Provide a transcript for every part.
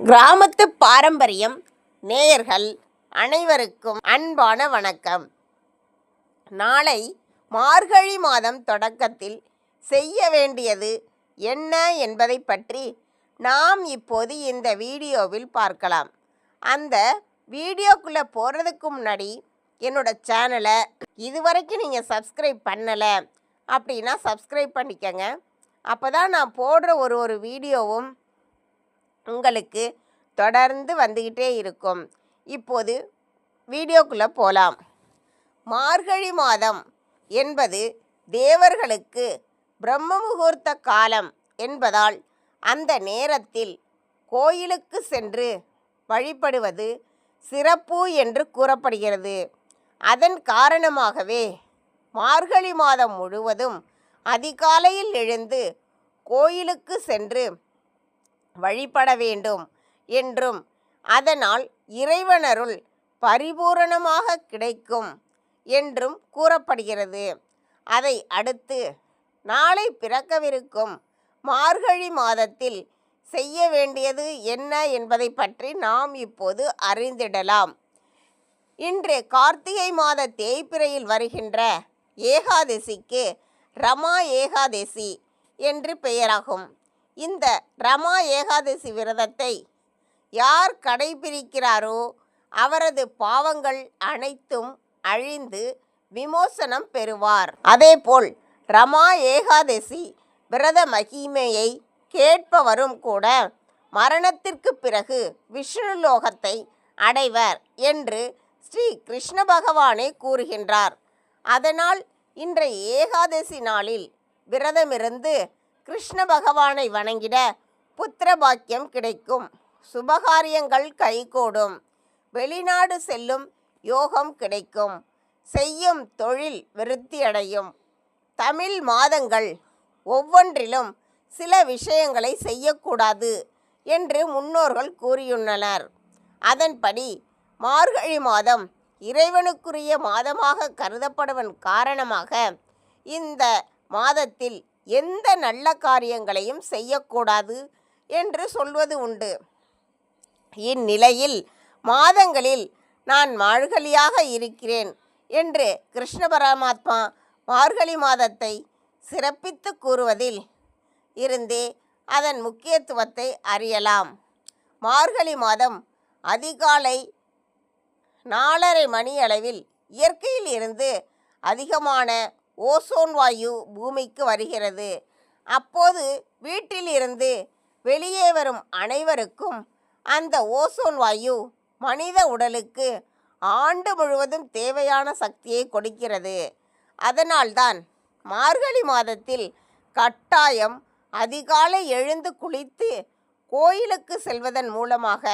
கிராமத்து பாரம்பரியம் நேயர்கள் அனைவருக்கும் அன்பான வணக்கம். நாளை மார்கழி மாதம் தொடக்கத்தில் செய்ய வேண்டியது என்ன என்பதை பற்றி நாம் இப்போது இந்த வீடியோவில் பார்க்கலாம். அந்த வீடியோக்குள்ளே போகிறதுக்கு முன்னாடி என்னோட சேனலை இதுவரைக்கும் நீங்கள் சப்ஸ்கிரைப் பண்ணலை அப்படின்னா சப்ஸ்கிரைப் பண்ணிக்கங்க. அப்போ தான் நான் போடுற ஒரு ஒரு வீடியோவும் உங்களுக்கு தொடர்ந்து வந்துக்கிட்டே இருக்கும். இப்போது வீடியோக்குள்ளே போகலாம் மார்கழி மாதம் என்பது தேவர்களுக்கு பிரம்ம முகூர்த்த காலம் என்பதால் அந்த நேரத்தில் கோயிலுக்கு சென்று வழிபடுவது சிறப்பு என்று கூறப்படுகிறது. அதன் காரணமாகவே மார்கழி மாதம் முழுவதும் அதிகாலையில் எழுந்து கோயிலுக்கு சென்று வழிபட வேண்டும் என்றும் அதனால் இறைவனருள் பரிபூரணமாக கிடைக்கும் என்றும் கூறப்படுகிறது. அதை அடுத்து நாளை பிறக்கவிருக்கும் மார்கழி மாதத்தில் செய்ய வேண்டியது என்ன என்பதை பற்றி நாம் இப்போது அறிந்திடலாம். இன்று கார்த்திகை மாத தேய்பிரையில் வருகின்ற ஏகாதசிக்கு ரமா ஏகாதசி என்று பெயராகும். இந்த ரமா ஏகாதசி விரதத்தை யார் கடைபிடிக்கிறாரோ அவரது பாவங்கள் அனைத்தும் அழிந்து விமோசனம் பெறுவார். அதேபோல் ரமா ஏகாதசி விரத மகிமையை கேட்பவரும் கூட மரணத்திற்கு பிறகு விஷ்ணு லோகத்தை அடைவர் என்று ஸ்ரீ கிருஷ்ண பகவானே கூறுகின்றார். அதனால் இன்றைய ஏகாதசி நாளில் விரதமிருந்து கிருஷ்ண பகவானை வணங்கிட புத்திர பாக்கியம் கிடைக்கும். சுபகாரியங்கள் கைகூடும். வெளிநாடு செல்லும் யோகம் கிடைக்கும். செய்யும் தொழில் விருத்தியடையும் தமிழ் மாதங்கள் ஒவ்வொன்றிலும் சில விஷயங்களை செய்யக்கூடாது என்று முன்னோர்கள் கூறியுள்ளனர். அதன்படி மார்கழி மாதம் இறைவனுக்குரிய மாதமாக கருதப்படுவன் காரணமாக இந்த மாதத்தில் எந்த நல்ல காரியங்களையும் செய்யக்கூடாது என்று சொல்வது உண்டு. இந்நிலையில் மாதங்களில் நான் மார்கழியாக இருக்கிறேன் என்று கிருஷ்ண பரமாத்மா மார்கழி மாதத்தை சிறப்பித்து கூறுவதில் இருந்தே அதன் முக்கியத்துவத்தை அறியலாம். மார்கழி மாதம் அதிகாலை நாலரை மணி அளவில் இயற்கையில் இருந்து அதிகமான ஓசோன் வாயு பூமிக்கு வருகிறது. அப்போது வீட்டில் இருந்து வெளியே வரும் அனைவருக்கும் அந்த ஓசோன் வாயு மனித உடலுக்கு ஆண்டு முழுவதும் தேவையான சக்தியை கொடுக்கிறது. அதனால்தான் மார்கழி மாதத்தில் கட்டாயம் அதிகாலை எழுந்து குளித்து கோயிலுக்கு செல்வதன் மூலமாக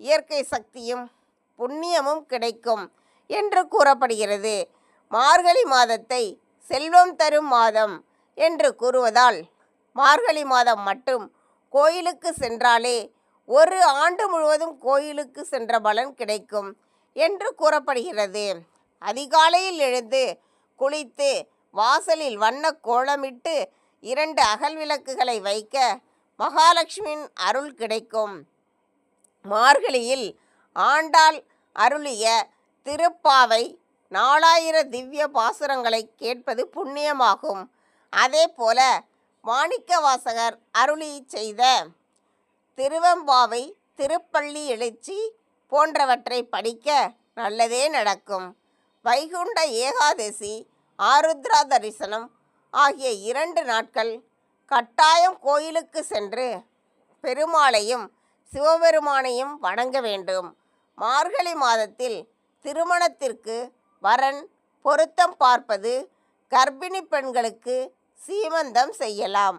இயற்கை சக்தியும் புண்ணியமும் கிடைக்கும் என்று கூறப்படுகிறது. மார்கழி மாதத்தை செல்வம் தரும் மாதம் என்று கூறுவதால் மார்கழி மாதம் மட்டும் கோயிலுக்கு சென்றாலே ஒரு ஆண்டு முழுவதும் கோயிலுக்கு சென்ற பலன் கிடைக்கும் என்று கூறப்படுகிறது. அதிகாலையில் எழுந்து குளித்து வாசலில் வண்ண கோலமிட்டு இரண்டு அகல் விளக்குகளை வைக்க மகாலட்சுமியின் அருள் கிடைக்கும். மார்கழியில் ஆண்டாள் அருளிய திருப்பாவை நாலாயிர திவ்ய பாசுரங்களை கேட்பது புண்ணியமாகும். அதே போல மாணிக்க வாசகர் அருளி செய்த திருவம்பாவை திருப்பள்ளி எழுச்சி போன்றவற்றை படிக்க நல்லதே நடக்கும். வைகுண்ட ஏகாதசி ஆருத்ரா தரிசனம் ஆகிய இரண்டு நாட்கள் கட்டாயம் கோயிலுக்கு சென்று பெருமாளையும் சிவபெருமானையும் வணங்க வேண்டும். மார்கழி மாதத்தில் திருமணத்திற்கு வரன் பொருத்தம் பார்ப்பது கர்ப்பிணி பெண்களுக்கு சீமந்தம் செய்யலாம்.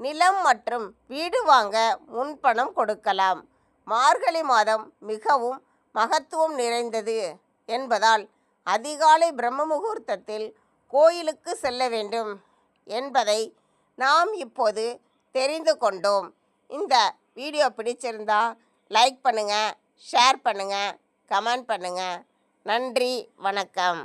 நிலம் மற்றும் வீடு வாங்க முன்பணம் கொடுக்கலாம். மார்கழி மாதம் மிகவும் மகத்துவம் நிறைந்தது என்பதால் அதிகாலை பிரம்ம முகூர்த்தத்தில் கோயிலுக்கு செல்ல வேண்டும் என்பதை நாம் இப்போது தெரிந்து கொண்டோம். இந்த வீடியோ பிடிச்சிருந்தா லைக் பண்ணுங்கள் ஷேர் பண்ணுங்கள் கமெண்ட் பண்ணுங்கள் நன்றி வணக்கம்.